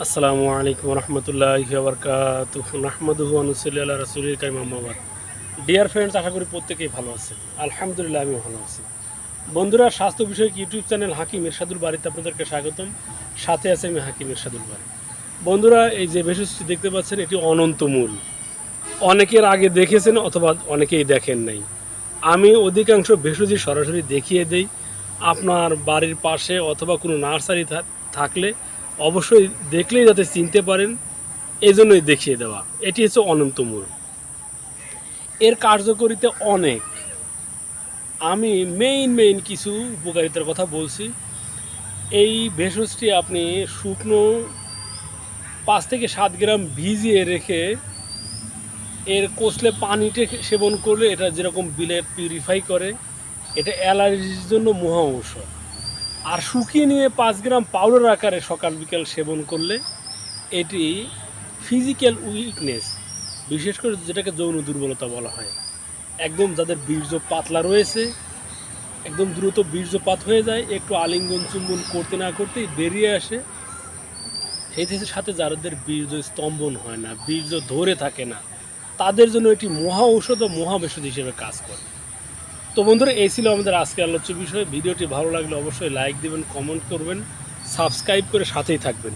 আসসালামু আলাইকুম রহমতুল্লাহ বরকাত নাহমদুহু আনুসল্লাহ রাসুলির কাইম আহমাবাদ ডিয়ার ফ্রেন্ডস আশা করি প্রত্যেকেই ভালো আছেন। আলহামদুলিল্লাহ আমি ভালো আছি। বন্ধুরা, স্বাস্থ্য বিষয়ক ইউটিউব চ্যানেল হাকিম ইরশাদুল বাড়িতে আপনাদেরকে স্বাগতম। সাথে আছে আমি হাকিম ইরশাদুল বাড়ি। বন্ধুরা, এই যে ভেষজটি দেখতে পাচ্ছেন, এটি অনন্তমূল অনেকের আগে দেখেছেন অথবা অনেকেই দেখেন নাই। আমি অধিকাংশ ভেষজি সরাসরি দেখিয়ে দেই। আপনার বাড়ির পাশে অথবা কোনো নার্সারি থাকলে অবশ্যই দেখলেই যাতে চিনতে পারেন এই জন্যই দেখিয়ে দেওয়া। এটি হচ্ছে অনন্তমূল এর কার্যকরিতা অনেক। আমি মেইন মেইন কিছু উপকারিতার কথা বলছি। এই ভেষজটি আপনি শুকনো পাঁচ থেকে সাত গ্রাম ভিজিয়ে রেখে এর কোসলে পানিতে সেবন করলে এটা যেরকম বিলেট পিউরিফাই করে, এটা অ্যালার্জির জন্য মহা ঔষধ। আর শুকিয়ে নিয়ে পাঁচ গ্রাম পাউডার আকারে সকাল বিকাল সেবন করলে এটি ফিজিক্যাল উইকনেস বিশেষ করে যেটাকে যৌন দুর্বলতা বলা হয়। একদম যাদের বীর্য পাতলা রয়েছে, একদম দ্রুত বীর্যপাত হয়ে যায়, একটু আলিঙ্গন চুম্বন করতে না করতেই বেরিয়ে আসে। সেই সাথে যাদের বীর্য স্তম্ভন হয় না, বীর্য ধরে থাকে না, তাদের জন্য এটি মহা ঔষধ ও মহাবেষদ হিসেবে কাজ করে। তো বন্ধুরা, এই ছিল আমাদের আজকে আলোচ্য বিষয়। ভিডিওটি ভালো লাগলে অবশ্যই লাইক দেবেন কমেন্ট করবেন সাবস্ক্রাইব করে সাথেই থাকবেন।